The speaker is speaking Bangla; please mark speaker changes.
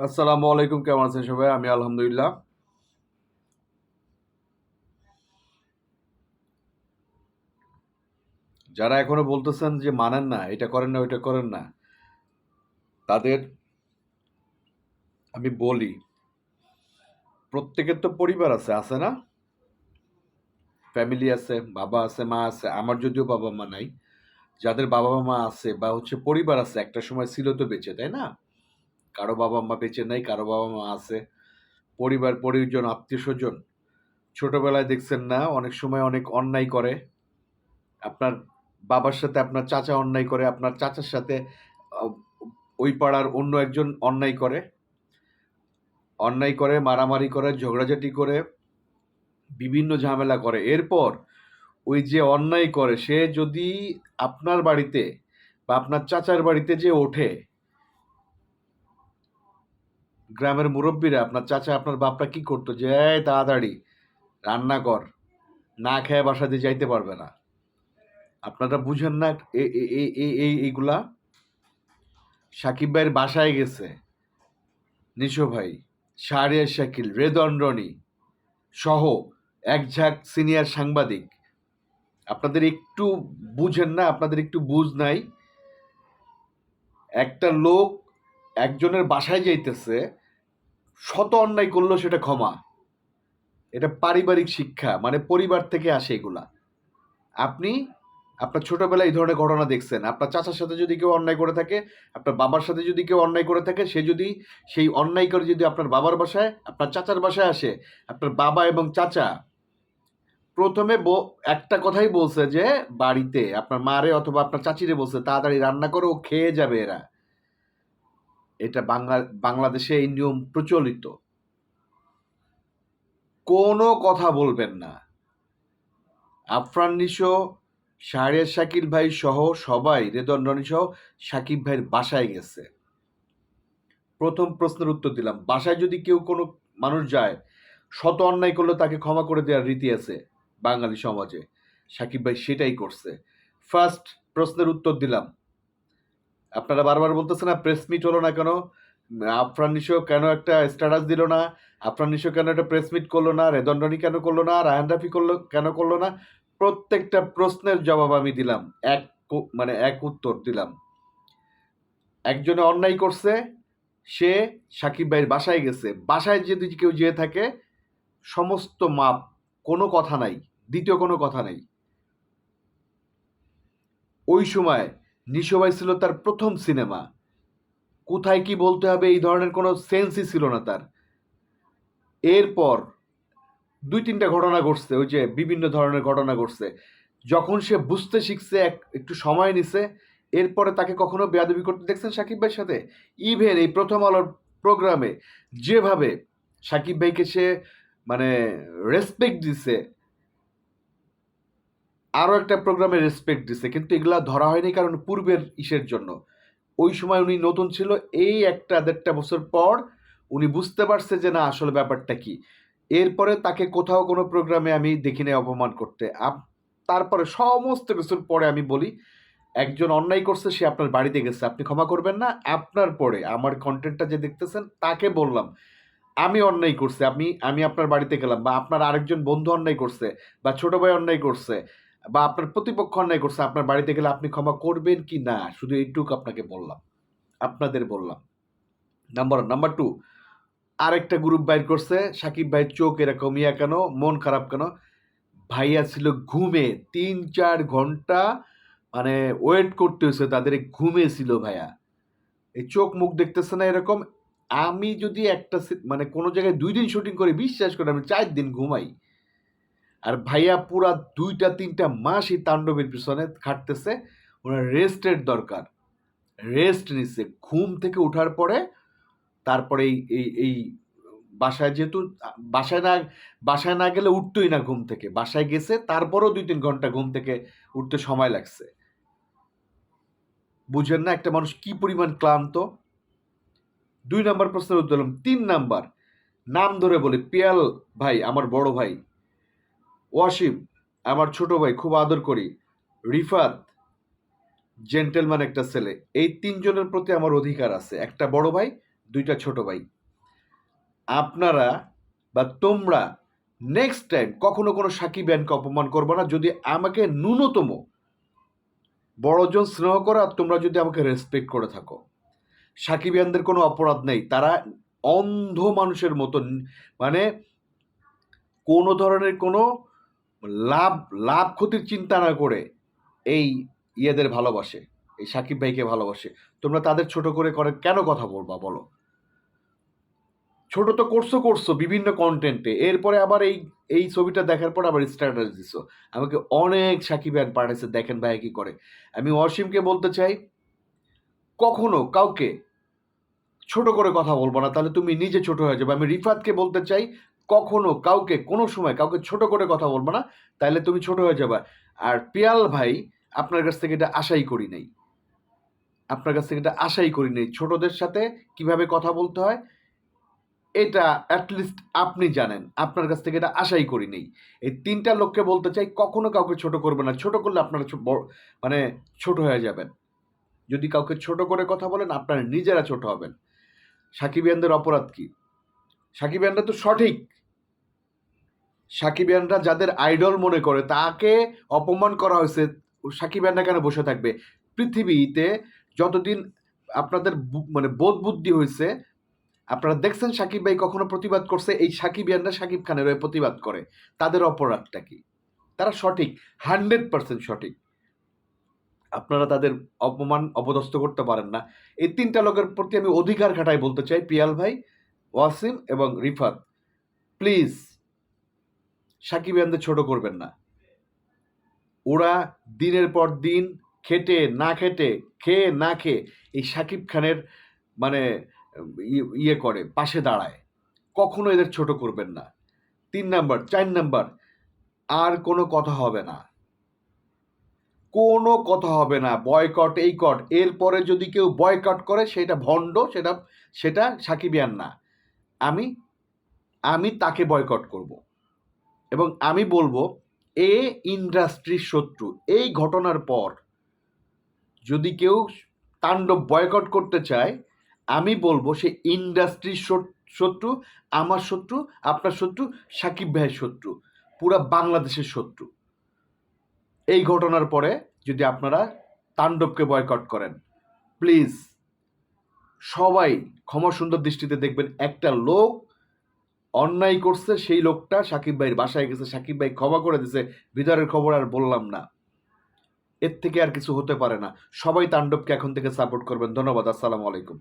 Speaker 1: আসসালামু আলাইকুম, কেমন আছেন সবাই? আমি আলহামদুলিল্লাহ। যারা এখনও বলতেছেন যে মানেন না, এটা করেন না, ওইটা করেন না, তাদের আমি বলি, প্রত্যেকের তো পরিবার আছে আছে না? ফ্যামিলি আছে, বাবা আছে, মা আছে, আমার যদিও বাবা মা নাই, যাদের বাবা মা আছে বা হচ্ছে পরিবার আছে, একটা সময় ছিল তো বেঁচে, তাই না? কারও বাবা মা বেঁচে নাই, কারও বাবা মা আছে, পরিবার, পরিজন আত্মীয় স্বজন ছোটবেলায় দেখছেন না, অনেক সময় অনেক অন্যায় করে। আপনার বাবার সাথে আপনার চাচা অন্যায় করে, আপনার চাচার সাথে ওই পাড়ার অন্য একজন অন্যায় করে। অন্যায় করে, মারামারি করে, ঝগড়াঝাটি করে, বিভিন্ন ঝামেলা করে। এরপর ওই যে অন্যায় করে, সে যদি আপনার বাড়িতে বা আপনার চাচার বাড়িতে যে ওঠে গ্রামের মুরব্বীরা, আপনার চাচা, আপনার বাপটা কি করতো? যে তাড়াতাড়ি, রান্না কর, না খেয়ে বাসা দিয়ে যাইতে পারবে না। আপনারা বুঝেন না এইগুলা? সাকিব ভাইয়ের বাসায় গেছে। নিশো ভাই শাহরিয়ার শাকিল, রেদন রনি সহ এক ঝাঁক সিনিয়র সাংবাদিক। আপনাদের একটু বুঝেন না, আপনাদের একটু বুঝ নাই। একটা লোক একজনের বাসায় যাইতেছে শত অন্যায় করল সেটা ক্ষমা। এটা পারিবারিক শিক্ষা মানে পরিবার থেকে আসে এগুলা। আপনি, আপনার ছোটবেলায় এই ধরনের ঘটনা দেখছেন। আপনার চাচার সাথে যদি কেউ অন্যায় করে থাকে, আপনার বাবার সাথে যদি কেউ অন্যায় করে থাকে, সে যদি, সেই অন্যায় করে যদি আপনার বাবার বাসায়, আপনার চাচার বাসায় আসে, আপনার বাবা এবং চাচা প্রথমে একটা কথাই বলছে যে, বাড়িতে আপনার মারে অথবা আপনার চাচিরে বলছে, তাড়াতাড়ি রান্না করো খেয়ে যাবে এরা। এটা বাংলা, বাংলাদেশে এই নিয়ম প্রচলিত। কোনো কথা বলবেন না। আফরান নিশো, শাহরিয়ার শাকিল ভাই সহ সবাই, রেদন রনি সহ শাকিব ভাইয়ের বাসায় গেছে। প্রথম প্রশ্নের উত্তর দিলাম। বাসায় যদি কেউ কোনো মানুষ যায়, শত অন্যায় করলে তাকে ক্ষমা করে দেওয়ার রীতি আছে বাঙালি সমাজে। সাকিব ভাই সেটাই করছে। ফার্স্ট প্রশ্নের উত্তর দিলাম। আপনারা বারবার বলতেছেন না প্রেস মিট হলো না কেন? আফরান নিশো কেন একটা স্ট্যাটাস দিল না? আফরান নিশো কেন একটা প্রেস মিট করল না? রেদন রনি কেন করল না? রায়হান রাফি করল, কেন করল না? প্রত্যেকটা প্রশ্নের জবাব আমি দিলাম, এক মানে এক উত্তর দিলাম। একজনে অন্যায় করছে, সে সাকিব ভাইয়ের বাসায় গেছে। বাসায় যদি কেউ যেয়ে থাকে, সমস্ত মাপ, কোনো কথা নাই, দ্বিতীয় কোনো কথা নাই। ওই সময় নিশো ভাই ছিল তার প্রথম সিনেমা। কোথায় কি বলতে হবে এই ধরনের কোনো সেন্সই ছিল না তার। এরপর দুই তিনটা ঘটনা ঘটছে, ওই যে বিভিন্ন ধরনের ঘটনা ঘটছে। যখন সে বুঝতে শিখছে এক- একটু সময় নিছে, এরপরে তাকে কখনো বেয়াদবি করতে দেখছেন সাকিব ভাইয়ের সাথে? ইভেন এই প্রথম আলোর প্রোগ্রামে যেভাবে সাকিব ভাইকে সে মানে রেসপেক্ট দিছে আরও একটা প্রোগ্রামে রেসপেক্ট দিছে, কিন্তু এগুলা ধরা হয়নি কারণ পূর্বের ইসের জন্য। ওই সময় উনি নতুন ছিল, এই একটা দেড়টা বছর পর উনি বুঝতে পারছে যে না, আসলে ব্যাপারটা কি। এরপরে তাকে কোথাও কোনো প্রোগ্রামে আমি দেখি অপমান করতে। তারপরে সমস্ত কিছুর পরে আমি বলি, একজন অন্যায় করছে, সে আপনার বাড়িতে গেছে, আপনি ক্ষমা করবেন না, আপনার পরে আমার কন্টেন্টটা যে দেখতেছেন, তাকে বললাম, আমি অন্যায় করছি, আমি আমি আপনার বাড়িতে গেলাম, বা আপনার আরেকজন বন্ধু অন্যায় করছে, বা ছোটো ভাই অন্যায় করছে বা আপনার প্রতিপক্ষ অন্যায় করছে, আপনার বাড়িতে গেলে আপনি ক্ষমা করবেন কি না? শুধু এইটুকু আপনাকে বললাম। আপনাদের বললাম। নাম্বার নাম্বার টু আরেকটা গ্রুপ বাইর করছে, সাকিব ভাই চোখ এরকম, ইয়া কেন, মন খারাপ কেন? ভাইয়া ছিল ঘুমে তিন চার ঘণ্টা মানে ওয়েট করতে হয়েছে, তাদের ঘুমে ছিল ভাইয়া। এই চোখ মুখ দেখতেছে না এরকম। আমি যদি একটা মানে কোনো জায়গায় দুই দিন শুটিং করি, বিশ্বাস করে আমি চার দিন ঘুমাই। আর ভাইয়া পুরা দুইটা, তিনটা মাস এই তাণ্ডবের পিছনে খাটতেছে। ওনার রেস্টের দরকার। রেস্ট নিচ্ছে ঘুম থেকে ওঠার পরে তারপরে এই এই বাসায় যেহেতু, বাসায় না বাসায় না গেলে উঠতোই না ঘুম থেকে। বাসায় গেছে, তারপরেও দুই, তিন ঘণ্টা ঘুম থেকে উঠতে সময় লাগছে। বুঝেন না একটা মানুষ কি পরিমাণ ক্লান্ত। দুই নাম্বার প্রশ্নের উত্তর তিন নাম্বার, নাম ধরে বলে, পিয়াল ভাই, আমার বড় ভাই। ওয়াসিম, আমার ছোট ভাই, খুব আদর করি। রিফাত জেন্টেলম্যান একটা ছেলে। এই তিনজনের প্রতি আমার অধিকার আছে। একটা বড় ভাই, দুইটা ছোট ভাই। আপনারা বা তোমরা নেক্সট টাইম কখনো কোনো সাকিব ব্যানকে অপমান করব না। যদি আমাকে ন্যূনতম বড়জন স্নেহ করো আর তোমরা যদি আমাকে রেসপেক্ট করে থাকো। সাকিবিয়ানদের কোনো অপরাধ নেই। তারা অন্ধ মানুষের মতন মানে কোনো ধরনের কোনো লাভ লাভ ক্ষতির চিন্তা না করে এই ইয়েদের ভালোবাসে, এই সাকিব ভাইকে ভালোবাসে। তোমরা তাদের ছোট করে করে কেন কথা বলবা বলো? ছোট তো করছ করছ বিভিন্ন কন্টেন্টে এরপরে আবার এই এই ছবিটা দেখার পর আবার স্ট্যাটাস দিছো আমাকে অনেক সাকিব ভাই পাঠাইছে দেখেন ভাই কি করে। আমি অসীমকে বলতে চাই, কখনো কাউকে ছোট করে কথা বলব না, তাহলে তুমি নিজে ছোট হয়ে যাবে। আমি রিফাতকে বলতে চাই কখনো কাউকে, কোনো সময় কাউকে ছোট করে কথা বলব না তাহলে তুমি ছোট হয়ে যাবে। আর পিয়াল ভাই, আপনার কাছ থেকে এটা আশাই করি নাই। আপনার কাছ থেকে এটা আশাই করি নাই, ছোটদের সাথে কীভাবে কথা বলতে হয়, এটা অ্যাটলিস্ট আপনি জানেন। আপনার কাছ থেকে এটা আশাই করি নেই। এই তিনটা লোককে বলতে চাই, কখনো কাউকে ছোট করবে না। ছোট করলে আপনারা মানে ছোট হয়ে যাবেন। যদি কাউকে ছোট করে কথা বলেন, আপনারা নিজেরা ছোট হবেন। সাকিবিয়ানদের অপরাধ কি? সাকিবিয়ানরা তো সঠিক। সাকিবিয়ানরা যাদের আইডল মনে করে, তাকে অপমান করা হয়েছে সাকিবিয়ানরা কেন বসে থাকবে? পৃথিবীতে যতদিন আপনাদের মানে বোধ বুদ্ধি হয়েছে, আপনারা দেখছেন সাকিব ভাই কখনো প্রতিবাদ করছে, এই সাকিবিয়ানরা সাকিব খানের হয়ে প্রতিবাদ করে। তাদের অপরাধটা কি? তারা সঠিক, হান্ড্রেড পার্সেন্ট সঠিক। আপনারা তাদের অপমান অপদস্থ করতে পারেন না। এই তিনটা লোকের প্রতি আমি অধিকার খাটাই বলতে চাই, পিয়াল ভাই। ওয়াসিম এবং রিফাত। প্লিজ, সাকিব সাকিবিয়ানদের ছোট করবেন না। ওরা দিনের পর দিন খেটে, না খেটে, খেয়ে, না খেয়ে এই সাকিব খানের মানে ইয়ে করে, পাশে দাঁড়ায়। কখনো এদের ছোট করবেন না। তিন নাম্বার, চার নাম্বার, আর কোনো কথা হবে না। কোনো কথা হবে না, বয়কট, এই কট। এরপরে যদি কেউ বয়কট করে, সেটা ভণ্ড, সেটা সেটা সাকিবিয়ান না। আমি আমি তাকে বয়কট করব। এবং আমি বলব, এ ইন্ডাস্ট্রির শত্রু, এই ঘটনার পর যদি কেউ তাণ্ডব বয়কট করতে চায়, আমি বলব সে ইন্ডাস্ট্রির শত- শত্রু, আমার শত্রু, আপনার শত্রু, সাকিব ভাইয়ের শত্রু, পুরা বাংলাদেশের শত্রু। এই ঘটনার পরে যদি আপনারা তাণ্ডবকে বয়কট করেন প্লিজ সবাই ক্ষমা সুন্দর দৃষ্টিতে দেখবেন, একটা লোক অন্যায় করছে, সেই লোকটা সাকিব ভাইয়ের বাসায় গেছে, সাকিব ভাই ক্ষমা করে দিছে, ভিতরের খবর আর বললাম না। এর থেকে আর কিছু হতে পারে না। সবাই তাণ্ডবকে এখন থেকে সাপোর্ট করবেন। ধন্যবাদ, আসসালামু আলাইকুম।